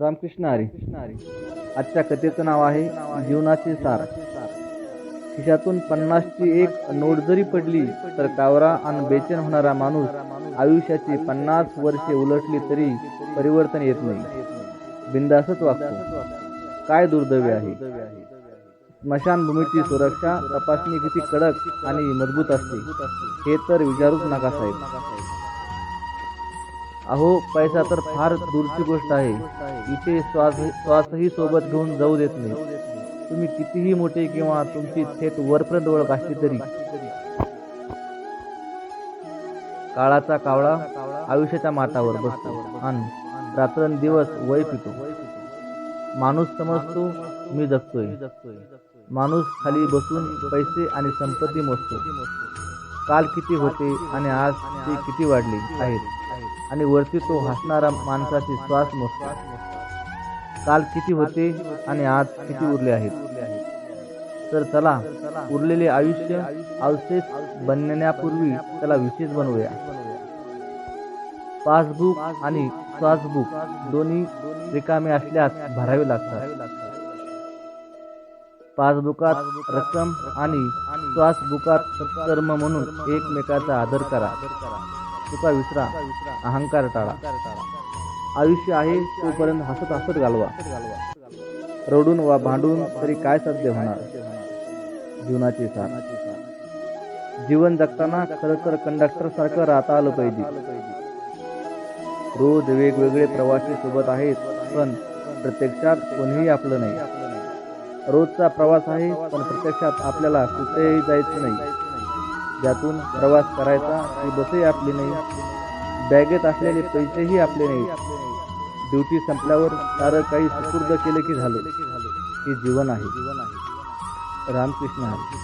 रामकृष्ण हरी. आजच्या कथेचं नाव आहे जीवनाचे सार. खिशातून पन्नासची एक नोट जरी पडली तर कावरा आणि बेचैन होणारा माणूस आयुष्याची पन्नास वर्षे उलटली तरी परिवर्तन येत नाही. बिंदासच वागतो. काय दुर्दैवी आहे? स्मशानभूमीची सुरक्षा तपासणी किती कडक आणि मजबूत असते हे तर विचारूच नका साहेब. अहो पैसा तर फार दूरची गोष्ट आहे. इथे श्वास श्वासही सोबत घेऊन जाऊ देत नाही. तुम्ही कितीही मोठे किंवा तुमची थेट वरपर्यंत ओळख असली तरी. काळाचा कावळा आयुष्याच्या माटावर बसतो. आणि रात्रंदिवस वय पितो. माणूस समजतो मी जगतोय. माणूस खाली बसून पैसे आणि संपत्ती मोजतो. काल किती होते आणि आज ते किती वाढले आहेत? आणि वरती तो हसणारा माणसाची श्वास मोजतो काल किती होते आणि आज किती उरले आहेत? तर चला उरलेले आयुष्य अवशेष बनण्यापूर्वी त्याला विशेष बनवूया. पासबुक आणि श्वासबुक दोन्ही रिकामे असल्यास भरावे लागतात. पासबुकात रक्कम आणि श्वासबुकात कर्म म्हणून एकमेकाचा आदर करा. चुका विसरा. अहंकार टाळा. आयुष्य आहे तोपर्यंत हसत हसत घालवा. रडून वा भांडून तरी काय साध्य होणार? जीवनाची सार जीवन जगताना खरं तर कंडक्टर सारखं राहता आलं पाहिजे. रोज वेगवेगळे प्रवासी सोबत आहेत पण प्रत्यक्षात कोणीही आपलं नाही. रोजचा प्रवास आहे पण प्रत्यक्षात आपल्याला कुठेही जायचं नाही. ज्यातून प्रवास करायचा ती बसही आपली नाही. बॅगेत असलेले पैसेही आपले नाहीत. ड्युटी संपल्यावर सारं काही सुपूर्द केले की झाले. हे जीवन आहे. रामकृष्ण हरी.